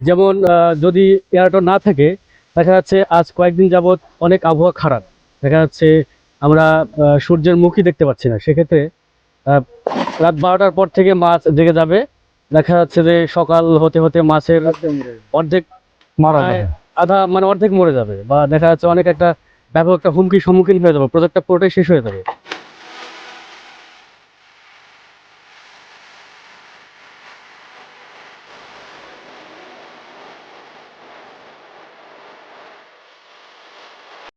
যেমন যদি এয়ারটর না থাকে দেখা যাচ্ছে আজ কয়েকদিন যাবৎ অনেক আবহাওয়া খারাপ। দেখা যাচ্ছে আমরা সূর্যের মুখই দেখতে পাচ্ছি না। সেক্ষেত্রে আহ, রাত বারোটার পর থেকে মাছ জেগে যাবে। দেখা যাচ্ছে যে সকাল হতে হতে মাছের অর্ধেক মারা যাবে। আধা মানে অর্ধেক মরে যাবে। বা দেখা যাচ্ছে অনেক একটা ব্যাপক একটা হুমকির সম্মুখীন হয়ে যাবে। প্রজেক্টটা পুরোটাই শেষ হয়ে যাবে।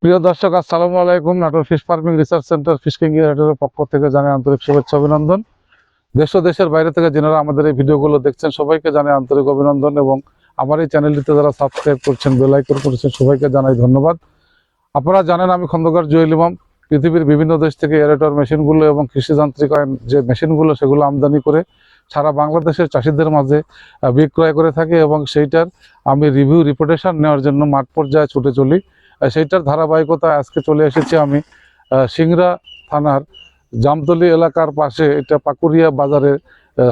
প্রিয় দর্শক, আসসালামু আলাইকুম। Natore fish farming research centre fish king এর পক্ষ থেকে জানাই আন্তরিক শুভেচ্ছা, অভিনন্দন। দেশ ও দেশের বাইরে থেকে যারা আমাদের এই ভিডিওগুলো দেখছেন, সবাইকে জানাই আন্তরিক অভিনন্দন এবং আমার এই চ্যানেলটিতে যারা সাবস্ক্রাইব করছেন বেল আইকন করেছেন, সবাইকে জানাই ধন্যবাদ। আপনারা জানেন, আমি খন্দকার জুয়েল ইমাম। পৃথিবীর বিভিন্ন দেশ থেকে এরেটর মেশিনগুলো এবং কৃষিযান্ত্রিক যে মেশিনগুলো, সেগুলো আমদানি করে সারা বাংলাদেশের চাষিদের মাঝে বিক্রয় করে থাকে এবং সেইটার আমি রিভিউ রিপোর্টেশন নেওয়ার জন্য মাঠ পর্যায়ে ছুটে চলি। সেইটার ধারাবাহিকতা আজকে চলে এসেছি আমি সিংরা থানার জামতলি এলাকার পাশে, এটা পাকুরিয়া বাজারের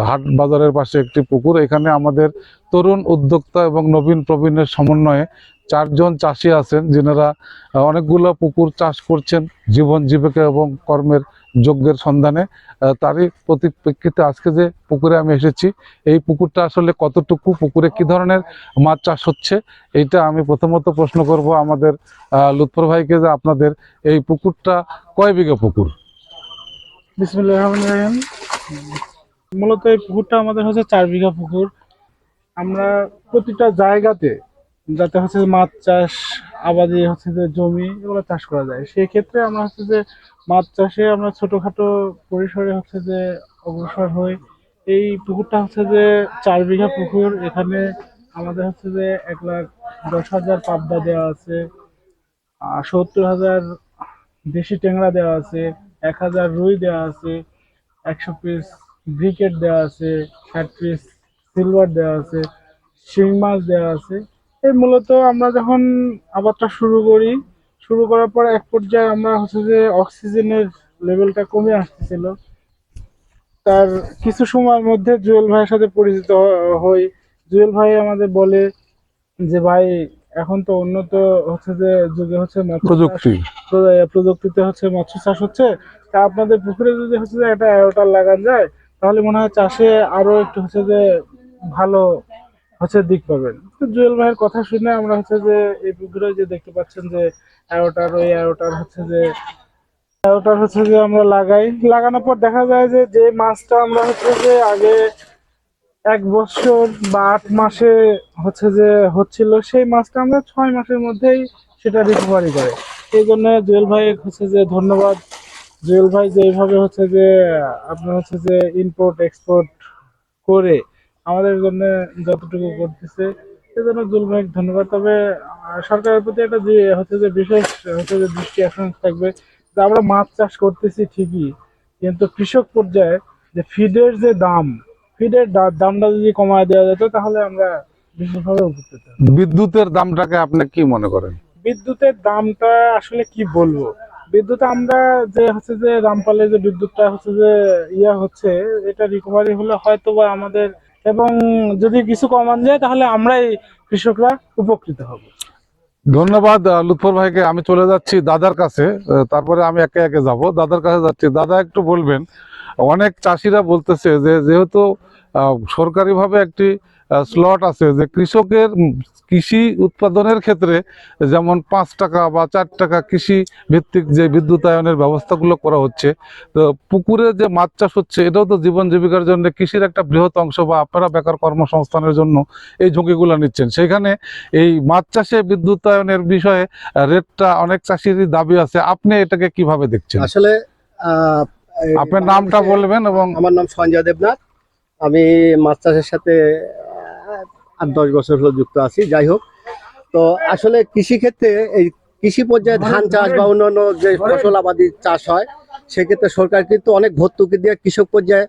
হাট বাজারের পাশে একটি পুকুর। এখানে আমাদের তরুণ উদ্যোক্তা এবং নবীন প্রবীণের সমন্বয়ে চারজন চাষি আছেন, যিনারা অনেকগুলো পুকুর চাষ করছেন জীবন জীবিকা এবং কর্মের যোগ্যের সন্ধানে। তারই পরিপ্রেক্ষিতে আজকে যে পুকুরে আমি এসেছি, এই পুকুরটা আসলে কতটুকু, পুকুরে কি ধরনের মাছ চাষ হচ্ছে, এইটা আমি প্রথমত প্রশ্ন করব আমাদের লুৎফর ভাইকে যে আপনাদের এই পুকুরটা কয় বিঘা পুকুর? মূলত এই পুকুরটা আমাদের হচ্ছে চার বিঘা পুকুর। আমরা প্রতিটা জায়গাতে যাতে হচ্ছে মাছ চাষ, আবাদি হচ্ছে যে জমি এগুলো চাষ করা যায়। সেই ক্ষেত্রে আমরা হচ্ছে যে মাছ চাষে আমরা ছোটখাটো পরিসরে হচ্ছে যে অগ্রসর হই। এই পুকুরটা হচ্ছে যে চার বিঘা পুকুর। এখানে আমাদের হচ্ছে যে এক লাখ দশ হাজার পাবদা দেওয়া আছে সত্তর হাজার দেশি ট্যাংরা দেওয়া আছে, এক হাজার রুই দেওয়া আছে, একশো পিস ব্রিকেট দেওয়া আছে, ষাট পিস সিলভার দেওয়া আছে, শিং মাছ দেওয়া আছে। এই মূলত আমরা যখন আবাদটা শুরু করি শুরু করার পর এক পর্যায়ে আমরা হচ্ছে যে অক্সিজেনের লেভেলটা কমে আসতেছিল। তার কিছু সময়ের মধ্যে জুয়েল ভাইয়ের সাথে পরিচিত হই। জুয়েল ভাই আমাদের বলে যে ভাই এখন তো উন্নত হচ্ছে যে যুগে হচ্ছে প্রযুক্তি। প্র- প্রযুক্তিতে হচ্ছে মৎস্য চাষ হচ্ছে। তা আপনাদের পুকুরে যদি হচ্ছে যে একটা অ্যারোটার লাগান যায় তাহলে মনে হয় চাষে আরও একটু হচ্ছে যে ভালো হচ্ছে দিক পাবেন। তো জুয়েল ভাইয়ের কথা শুনে আমরা হচ্ছে যে এই পুকুরে যে দেখতে পাচ্ছেন যে অ্যারোটার, ওই অ্যারোটার হচ্ছে যে অ্যারোটার হচ্ছে যে আমরা লাগাই। লাগানোর পর দেখা যায় যে যে মাছটা আমরা হচ্ছে যে আগে এক বছর বা আট মাসে হচ্ছে যে হচ্ছিল, সেই মাছটা আমরা ছয় মাসের মধ্যেই সেটা রিকভারি করে। এই জন্য জুয়েল ভাই হচ্ছে যে ধন্যবাদ। জুয়েল ভাই যে এইভাবে হচ্ছে যে আপনার হচ্ছে যে ইম্পোর্ট এক্সপোর্ট করে আমাদের জন্য যতটুকু করতেছে সেজন্য জুয়েল ভাই ধন্যবাদ। তবে সরকারের প্রতি একটা যে হচ্ছে যে বিশেষ হচ্ছে যে দৃষ্টি আকর্ষণ থাকবে যে আমরা মাছ চাষ করতেছি ঠিকই কিন্তু কৃষক পর্যায়ে যে ফিডের যে দাম ফিডের দামটা যদি কমায় দেওয়া যেত তাহলে আমরা বিশেষভাবে উপকৃত বিদ্যুতের দামটাকে আপনি কি মনে করেন? বিদ্যুতের দামটা আসলে কি বলব? বিদ্যুৎ আমরা যে হচ্ছে যে রামপালে যে বিদ্যুৎটা হচ্ছে যে ইয়া হচ্ছে এটা রিকভারি হলে হয়তো বা আমাদের এবং যদি কিছু কমান যায়, তাহলে আমরাই কৃষকরা উপকৃত হব। ধন্যবাদ লুৎফর ভাইকে। আমি চলে যাচ্ছি দাদার কাছে। তারপরে আমি একে একে যাব। দাদার কাছে যাচ্ছি। দাদা, একটু বলবেন, অনেক চাষিরা বলতেছে যে, যেহেতু সরকারিভাবে একটি স্লট আছে যে কৃষকের কৃষি উৎপাদনের ক্ষেত্রে যেমন পাঁচ টাকা বা চার টাকা কৃষি ভিত্তিক যে বিদ্যুতায়নের ব্যবস্থাগুলো করা হচ্ছে তো পুকুরে যে মাছ চাষ হচ্ছে এটাও তো জীবন জীবিকার জন্য কৃষির একটা বৃহৎ অংশ বা আপনারা বেকার কর্মসংস্থানের জন্য এই ঝুঁকিগুলো নিচ্ছেন। সেখানে এই মাছ চাষে বিদ্যুতায়নের বিষয়ে রেটটা অনেক চাষিরই দাবি আছে। আপনি এটাকে কীভাবে দেখছেন? আসলে আপনার নামটা বলবেন এবং আমার নাম সঞ্জয় দেবনাথ। আমি মাছ চাষের সাথে আট দশ বছর হলো যুক্ত আছি যাই হোক। তো আসলে কৃষি ক্ষেত্রে এই কৃষি পর্যায়ে ধান চাষ বা অন্যান্য যে ফসল আবাদি চাষ হয় সেক্ষেত্রে সরকার কিন্তু অনেক ভর্তুকি দিয়ে কৃষক পর্যায়ে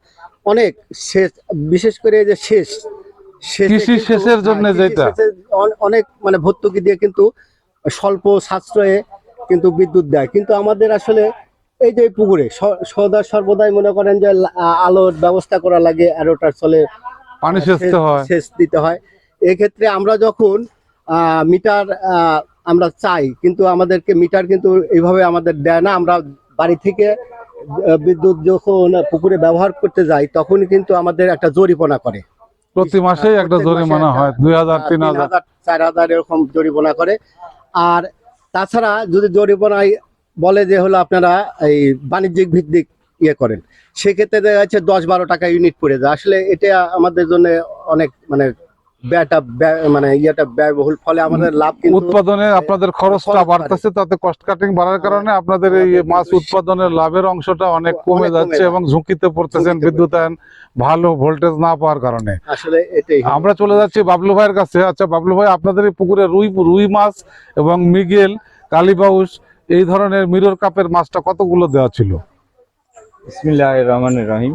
অনেক সেচ বিশেষ করে যে সেচ কৃষি সেচের জন্য হ্যাঁ, যেটা। অনেক মানে ভর্তুকি দিয়ে কিন্তু স্বল্প সাশ্রয়ে কিন্তু বিদ্যুৎ দেয়। কিন্তু আমাদের আসলে এই যে পুকুরে সদা সর্বদাই মনে করেন যে আলোর ব্যবস্থা করা লাগে অ্যারোটার চলে পানি সেচ দিতে হয়। এক্ষেত্রে আমরা যখন আহ, মিটার আমরা চাই কিন্তু আমাদেরকে মিটার কিন্তু এইভাবে আমাদের দেয় না আমরা বাড়ি থেকে বিদ্যুৎ যখন পুকুরে ব্যবহার করতে যাই তখনই কিন্তু আমাদের একটা জরিমানা করে। প্রতি মাসেই একটা জরিমানা হয় দুই হাজার। তিন হাজার চার হাজার এরকম জরিমানা করে। আর তাছাড়া যদি জরিমানায় বলে যে হলো আপনারা এই বাণিজ্যিক ভিত্তিক ইয়ে করেন সেক্ষেত্রে দেখা যাচ্ছে দশ বারো টাকা ইউনিট পড়ে যায়। আসলে এটা আমাদের জন্য অনেক মানে ব্যয়টা ব্যয় মানে ইয়েটা ব্যয়বহুল ফলে আমাদের লাভ কিন্তু উৎপাদনে আপনাদের খরচটা বাড়তেছে তাতে কস্ট কাটিং বাড়ার কারণে আপনাদের এই মাছ উৎপাদনের লাভের অংশটা অনেক কমে যাচ্ছে এবং ঝুঁকিতে পড়তেছেন বিদ্যুতায়ন ভালো ভোল্টেজ না পাওয়ার কারণে। আসলে এটাই আমরা চলে যাচ্ছি বাবলু ভাইয়ের কাছে। আচ্ছা বাবলু ভাই আপনাদের এই পুকুরে রুই রুই মাছ এবং মিগেল কালীবাউস এই ধরনের মিরর কাপের মাছটা কতগুলো দেওয়া ছিল? বিসমিল্লাহ রহমান রহিম।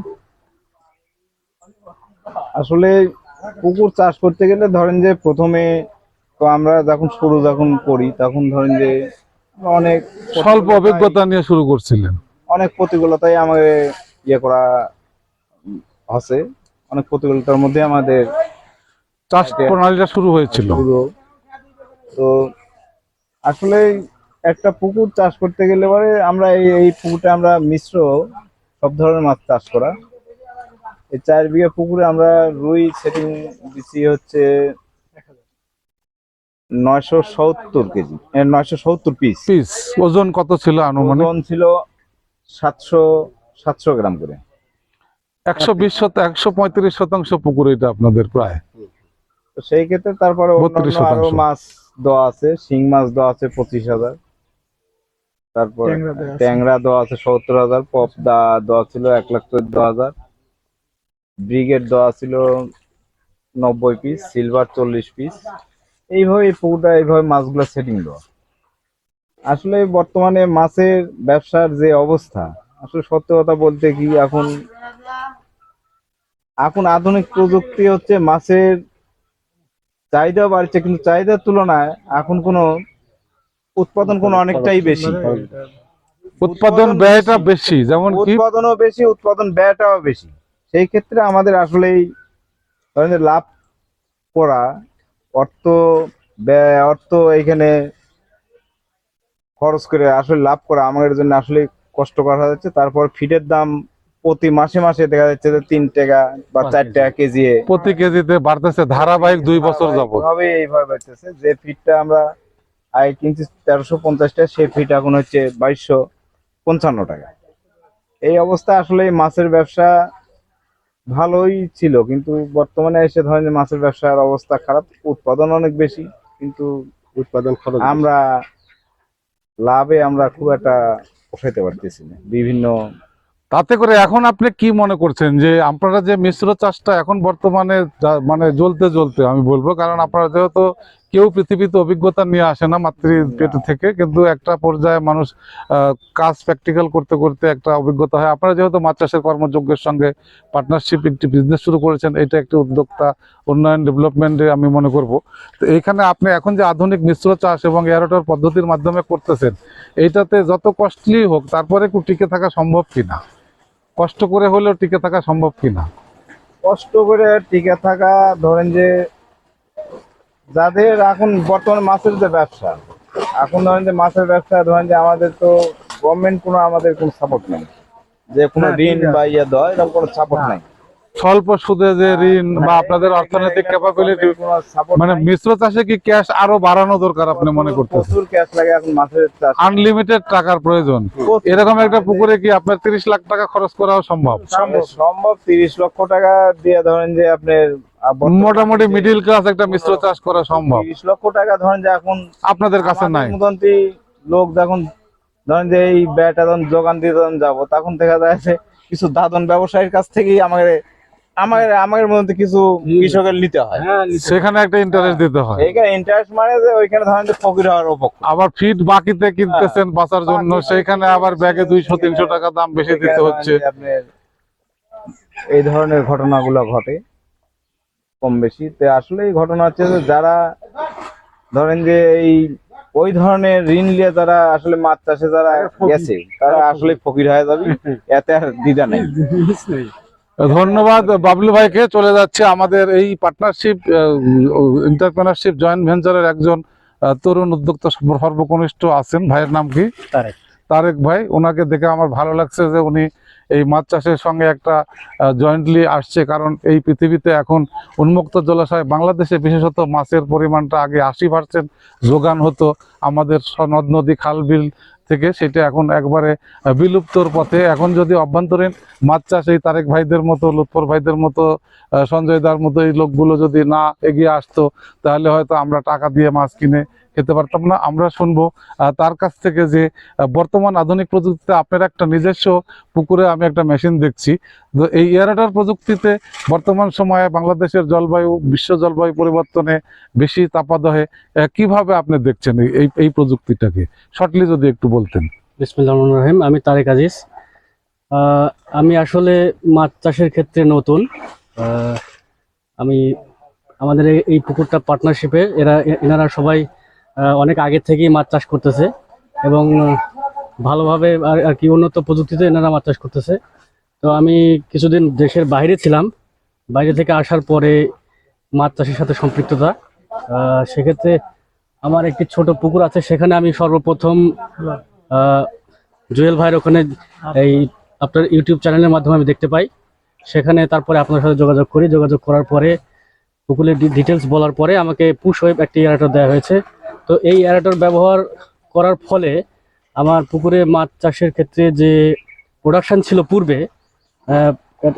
আসলে পুকুর চাষ করতে গেলে ধরেন যে প্রথমে তো আমরা যখন শুরু যখন করি তখন ধরেন যে অনেক স্বল্প অভিজ্ঞতা নিয়ে শুরু করছিলেন। অনেক প্রতিকূলতাই আমাকে ইয়ে করা আছে। অনেক প্রতিকূলতার মধ্যে আমাদের চাষ প্রণালীটা শুরু হয়েছিল। তো আসলে একটা পুকুর চাষ করতে গেলে পরে আমরা এই এই পুকুরটা আমরা মিশ্র সব ধরনের মাছ চাষ করা। এই চার বিঘা পুকুরে আমরা রুই সেটিং দিচ্ছি হচ্ছে নয়শো সত্তর কেজি। নয়শো সত্তর পিস পিস ওজন কত ছিল আনুমানিক? ওজন ছিল সাতশো সাতশো গ্রাম করে। একশো বিশ শত একশো পঁয়ত্রিশ শতাংশ পুকুর এটা আপনাদের প্রায়। তো সেই ক্ষেত্রে তারপরে 32 অন্যান্য আরও মাছ দেওয়া আছে শিং মাছ দেওয়া আছে পঁচিশ হাজার। তারপর ট্যাংরা দেওয়া আছে। ট্যাংরা দেওয়া আছে সত্তর হাজার পপদা দেওয়া ছিল এক লাখ চোদ্দ হাজার। ব্রিগেড দেওয়া ছিল নব্বই পিস সিলভার চল্লিশ পিস এইভাবে এই পুকুরটা এইভাবে মাছগুলো সেটিং দেওয়া। আসলে বর্তমানে মাছের ব্যবসার যে অবস্থা আসলে সত্য কথা বলতে কি এখন এখন আধুনিক প্রযুক্তি হচ্ছে মাছের চাহিদা বাড়ছে কিন্তু চাহিদার তুলনায় এখন কোনো উৎপাদন কোনো অনেকটাই বেশি। উৎপাদন ব্যয়টা বেশি যেমন উৎপাদনও বেশি উৎপাদন ব্যয়টাও বেশি। সেই ক্ষেত্রে আমাদের আসলেই ধরেন লাভ করা অর্থ ব্যয় অর্থ এইখানে খরচ করে আসলে লাভ করা আমাদের জন্য আসলে কষ্টকর হয়ে যাচ্ছে। তারপর ফিটের দাম প্রতি মাসে মাসে দেখা যাচ্ছে যে তিন টাকা বা চার টাকা কেজি প্রতি কেজিতে বাড়তেছে ধারাবাহিক দুই বছর যাব এইভাবে এইভাবে বাড়তেছে। যে ফিটটা আমরা আগে কিনছি তেরোশো পঞ্চাশটা সেই ফিট এখন হচ্ছে বাইশশো পঞ্চান্ন টাকা। এই অবস্থা আসলে মাছের ব্যবসা ভালোই ছিল কিন্তু বর্তমানে এসে ধরেন যে মাছের ব্যবসার অবস্থা খারাপ উৎপাদন অনেক বেশি কিন্তু উৎপাদন খরচ আমরা লাভে আমরা খুব একটা খেতে পারতেছি না বিভিন্ন তাতে করে এখন আপনি কি মনে করছেন যে আপনারা যে মিশ্র চাষটা এখন বর্তমানে মানে জ্বলতে জ্বলতে আমি বলব কারণ আপনারা যেহেতু কেউ পৃথিবীতে অভিজ্ঞতা নিয়ে আসে না মাতৃ পেট থেকে, কিন্তু একটা পর্যায়ে মানুষ কাজ প্র্যাকটিক্যাল করতে করতে একটা অভিজ্ঞতা হয়। আপনারা যেহেতু মাছ চাষের কর্মযজ্ঞের সঙ্গে পার্টনারশিপ একটি বিজনেস শুরু করেছেন, এটা একটি উদ্যোক্তা উন্নয়ন ডেভেলপমেন্টে আমি মনে করব। তো এইখানে আপনি এখন যে আধুনিক মিশ্র চাষ এবং এয়ারোটর পদ্ধতির মাধ্যমে করতেছেন এইটাতে যত কস্টলি হোক, তারপরে একটু টিকে থাকা সম্ভব কিনা? কষ্ট করে হলেও টিকে থাকা সম্ভব কিনা? কষ্ট করে টিকে থাকা, ধরেন যে যাদের এখন বর্তমান মাছের যে ব্যবসা এখন ধরেন যে মাছের ব্যবসা ধরেন যে আমাদের তো গভর্নমেন্ট কোনো আমাদের কোনো সাপোর্ট নেই। যে কোনো হ্যাঁ, ঋণ বা ইয়ে দেওয়া এরকম কোনো সাপোর্ট নাই। স্বল্প সুদে যে ঋণ বা আপনাদের অর্থনৈতিক ক্যাপাবিলিটি মানে মিশ্র চাষে কি ক্যাশ আরও বাড়ানো দরকার আপনি মনে করতেছেন? প্রচুর ক্যাশ লাগে এখন মাছের চাষ। আনলিমিটেড টাকার প্রয়োজন। এরকম একটা পুকুরে কি আপনার তিরিশ লাখ টাকা খরচ করাও সম্ভব? সম্ভব সম্ভব। তিরিশ লক্ষ টাকা দিয়ে ধরেন যে আপনার মোটামুটি মিডিল ক্লাস একটা মিশ্র চাষ করা সম্ভব। তিরিশ লক্ষ টাকা ধরেন যে এখন আপনাদের কাছে নাই। মতনটি লোক যখন ধরেন যে এই ব্যাটা যখন যোগান দিয়ে যখন যাব তখন দেখা যায় যে কিছু দাদন ব্যবসায়ীর কাছ থেকেই আমাদের আমাদের আমাদের মধ্যে কিছু কৃষকের নিতে হয়। সেখানে একটা ইন্টারেস্ট দিতে হয়। এইখানে ইন্টারেস্ট মানে যে ওইখানে ধরেন যে ফকির হওয়ার উপক্ষ। আবার ফিট বাকিতে কিনতেছেন বাঁচার জন্য সেখানে আবার ব্যাগে দুইশো তিনশো টাকা দাম বেশি দিতে হচ্ছে। এই ধরনের ঘটনাগুলো ঘটে। কম বেশি। তো আসলে এই ঘটনা হচ্ছে যে যারা ধরেন যে এই ওই ধরনের ঋণ নিয়ে যারা আসলে মাছ চাষে যারা গেছে তারা আসলে ফকির। হয়ে যাবে এতে আর দ্বিধা নেই। ধন্যবাদ বাবলু ভাইকে চলে যাচ্ছে আমাদের এই পার্টনারশিপ ইন্টারপ্রেনারশিপ জয়েন্ট ভেঞ্চারের একজন আহ, তরুণ উদ্যোক্তা সর্বকনিষ্ঠ আছেন। ভাইয়ের নাম কি? তারেক। তারেক ভাই ওনাকে দেখে আমার ভালো লাগছে যে উনি এই মাছ চাষের সঙ্গে একটা জয়েন্টলি আসছে। কারণ এই পৃথিবীতে এখন উন্মুক্ত জলাশয় বাংলাদেশে বিশেষত মাছের পরিমাণটা আগে আশি পার্সেন্ট যোগান হতো। আমাদের নদ, নদী, খাল, বিল থেকে সেটা এখন একবারে বিলুপ্তর পথে। এখন যদি অভ্যন্তরীণ মাছ চাষ এই তারেক ভাইদের মতো, লুৎফর ভাইদের মতো সঞ্জয় দার মতো এই লোকগুলো যদি না এগিয়ে আসতো, তাহলে হয়তো আমরা টাকা দিয়ে মাছ কিনে খেতে পারতাম না। আমরা শুনব তার কাছ থেকে যে বর্তমান আধুনিক প্রযুক্তিতে আপনার একটা নিজস্ব পুকুরে আমি একটা মেশিন দেখছি। তো এই এয়ারেটার প্রযুক্তিতে বর্তমান সময়ে বাংলাদেশের জলবায়ু, বিশ্ব জলবায়ু পরিবর্তনে বেশি তাপাদহে কীভাবে আপনি দেখছেন এই- এই প্রযুক্তিটাকে? শর্টলি যদি একটু বলতেন। রহিম, আমি তারেক আজিজ। আমি আসলে মাছ চাষের ক্ষেত্রে নতুন। আমি আমাদের এই- পুকুরটা পার্টনারশিপে এরা এনারা সবাই অনেক আগে থেকেই মাছ চাষ করতেছে এবং ভালোভাবে আর কি উন্নত প্রযুক্তিতে এনারা মাছ চাষ করতেছে। তো আমি কিছুদিন দেশের বাইরে ছিলাম। বাইরে থেকে আসার পরে মাছ চাষের সাথে সম্পৃক্ততা। সেক্ষেত্রে আমার একটি ছোট পুকুর আছে, সেখানে আমি সর্বপ্রথম জুয়েল ভাইয়ের ওখানে এই আপনার ইউটিউব চ্যানেলের মাধ্যমে আমি দেখতে পাই। সেখানে তারপরে আপনার সাথে যোগাযোগ করি। যোগাযোগ করার পরে পুকুরের ডিটেলস বলার পরে আমাকে পুশ ওয়েব একটি এয়ারেটর দেওয়া হয়েছে। তো এই এয়ারেটর ব্যবহার করার ফলে আমার পুকুরে মাছ চাষের ক্ষেত্রে যে প্রোডাকশান ছিল পূর্বে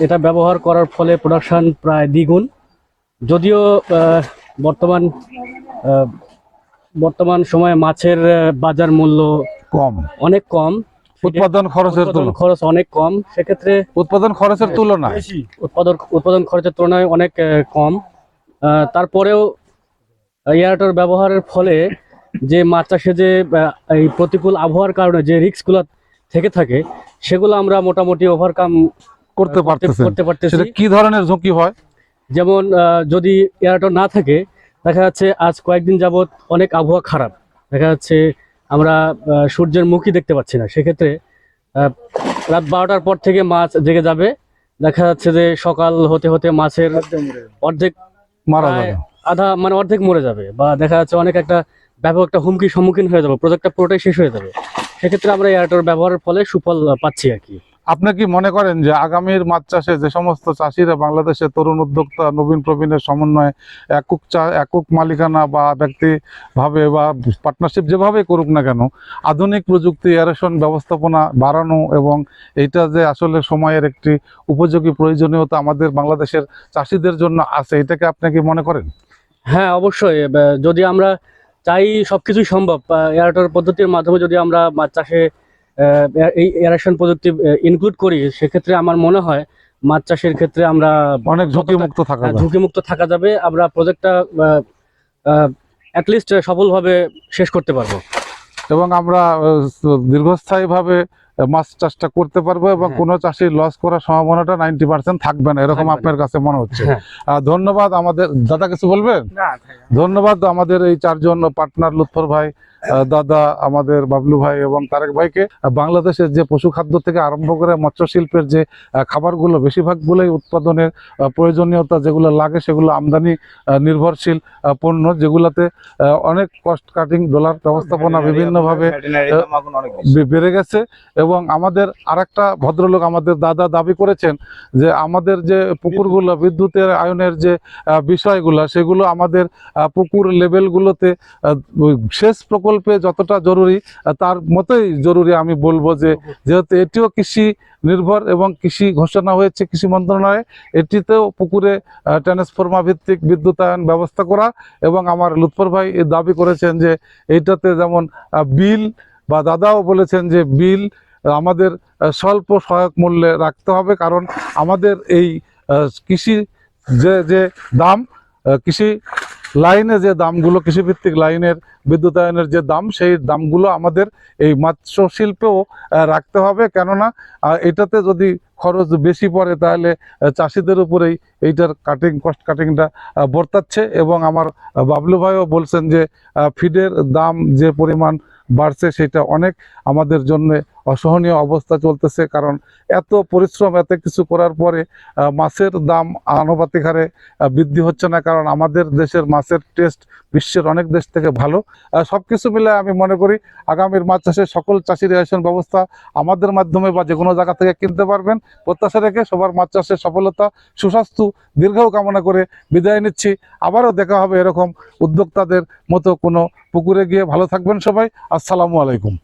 এটা ব্যবহার করার ফলে প্রোডাকশান প্রায় দ্বিগুণ। যদিও বর্তমান বর্তমান সময়ে মাছের বাজার মূল্য কম। অনেক কম। উৎপাদন খরচের খরচ অনেক কম। সেক্ষেত্রে উৎপাদন খরচের তুলনায়। উৎপাদন উৎপাদন খরচের তুলনায় অনেক কম। তারপরেও এয়ারটর ব্যবহারের ফলে যে মাছ চাষে যে এই প্রতিকূল আবহাওয়ার কারণে যে রিস্কগুলো থেকে থাকে সেগুলো আমরা মোটামুটি ওভারকাম করতে পারতেছেন করতে পারতেছি। সেটা কি ধরনের ঝুঁকি হয়? যেমন আহ, যদি এয়ারটর না থাকে দেখা যাচ্ছে আজ কয়েকদিন যাবৎ অনেক আবহাওয়া খারাপ। দেখা যাচ্ছে আমরা সূর্যের মুখই দেখতে পাচ্ছি না। সেক্ষেত্রে আহ, রাত বারোটার পর থেকে মাছ জেগে যাবে। দেখা যাচ্ছে যে সকাল হতে হতে মাছের অর্ধেক মারা যাবে। আধা মানে অর্ধেক মরে যাবে বা দেখা যাচ্ছে অনেক একটা ব্যাপক একটা হুমকির সম্মুখীন হয়ে যাবে, প্রজেক্টটা পুরোটাই শেষ হয়ে যাবে। সেক্ষেত্রে আমরা এয়ারটর ব্যবহারের ফলে সুফল পাচ্ছি আর কি। আপনি কি মনে করেন যে আগামীর মাছ চাষে যে সমস্ত চাষিরা বাংলাদেশের তরুণ উদ্যোক্তা, নবীন প্রবীণের সমন্বয়ে একক চা, একক মালিকানা বা ব্যক্তিভাবে বা পার্টনারশিপ যেভাবে করুক না কেন, আধুনিক প্রযুক্তি এয়ারেশন ব্যবস্থাপনা বাড়ানো এবং এইটা যে আসলে সময়ের একটি উপযোগী প্রয়োজনীয়তা আমাদের বাংলাদেশের চাষিদের জন্য আছে, এটাকে আপনি কি মনে করেন? হ্যাঁ অবশ্যই। যদি আমরা চাই সব কিছুই সম্ভব এয়ারটর পদ্ধতির মাধ্যমে যদি আমরা মাছ চাষে এই এয়ারেশন প্রযুক্তি ইনক্লুড করি সেক্ষেত্রে আমার মনে হয় মাছ চাষের ক্ষেত্রে আমরা অনেক ঝুঁকিমুক্ত থাকা আহ, যায়। ঝুঁকিমুক্ত থাকা যাবে। আমরা প্রজেক্টটা অ্যাটলিস্ট সফলভাবে শেষ করতে পারব। এবং আমরা দীর্ঘস্থায়ীভাবে মাছ চাষটা করতে পারব এবং কোন চাষির লস করার সম্ভাবনাটা নাইনটি পার্সেন্ট থাকবে না এরকম আপনার কাছে মনে হচ্ছে। হ্যাঁ। আহ, ধন্যবাদ আমাদের দাদা কিছু বলবেন? ধন্যবাদ আমাদের এই চারজন পার্টনার লুৎফর ভাই। দাদা আমাদের বাবলু ভাই এবং তারেক ভাইকে বাংলাদেশের যে পশু খাদ্য থেকে আরম্ভ করে মৎস্য শিল্পের যে খাবারগুলো বেশিরভাগগুলোই উৎপাদনের প্রয়োজনীয়তা যেগুলো লাগে সেগুলো আমদানি নির্ভরশীল পণ্য যেগুলোতে অনেক কস্ট কাটিং ডলার ব্যবস্থাপনা বিভিন্নভাবে বেড়ে গেছে এবং আমাদের আরেকটা ভদ্রলোক আমাদের দাদা দাবি করেছেন যে আমাদের যে পুকুরগুলো বিদ্যুতের আয়নের যে বিষয়গুলো সেগুলো আমাদের পুকুর লেভেলগুলোতে শেষ সেচ প্রকল্পে যতটা জরুরি তার মতোই জরুরি আমি বলব যে, যেহেতু এটিও কৃষি নির্ভর এবং কৃষি ঘোষণা হয়েছে কৃষি মন্ত্রণালয়ে, এটিতেও পুকুরে ট্রান্সফর্মার ভিত্তিক বিদ্যুতায়ন ব্যবস্থা করা এবং আমার লুৎফর ভাই দাবি করেছেন যে, এইটাতে যেমন বিল বা দাদাও বলেছেন যে, বিল আমাদের স্বল্প সহায়ক মূল্যে রাখতে হবে কারণ আমাদের এই কৃষি যে যে দাম কৃষি লাইনে যে দামগুলো কৃষিভিত্তিক লাইনের বিদ্যুতায়নের যে দাম, সেই দামগুলো আমাদের এই মৎস্য শিল্পেও রাখতে হবে। কেননা এটাতে যদি খরচ বেশি পড়ে, তাহলে চাষিদের উপরেই এইটার কাটিং কস্ট কাটিংটা বর্তাচ্ছে। এবং আমার বাবলু ভাইও বলছেন যে ফিডের দাম যে পরিমাণ বাড়ছে, সেটা অনেক আমাদের জন্য অসহনীয় অবস্থা চলতেছে, কারণ এত পরিশ্রম, এত কিছু করার পরে মাছের দাম আনুপাতিক হারে বৃদ্ধি হচ্ছে না, কারণ আমাদের দেশের মাছের টেস্ট বিশ্বের অনেক দেশ থেকে ভালো। সব কিছু মিলে আমি মনে করি, আগামীর মাছ চাষের সকল চাষি রেশন ব্যবস্থা আমাদের মাধ্যমে বা যে কোনো জায়গা থেকে কিনতে পারবেন। প্রত্যাশা রেখে সবার মাছ চাষের সফলতা, সুস্বাস্থ্য দীর্ঘও কামনা করে বিদায় নিচ্ছি। আবারও দেখা হবে এরকম উদ্যোক্তাদের মতো কোনো পুকুরে গিয়ে। ভালো থাকবেন সবাই। আসসালামু আলাইকুম।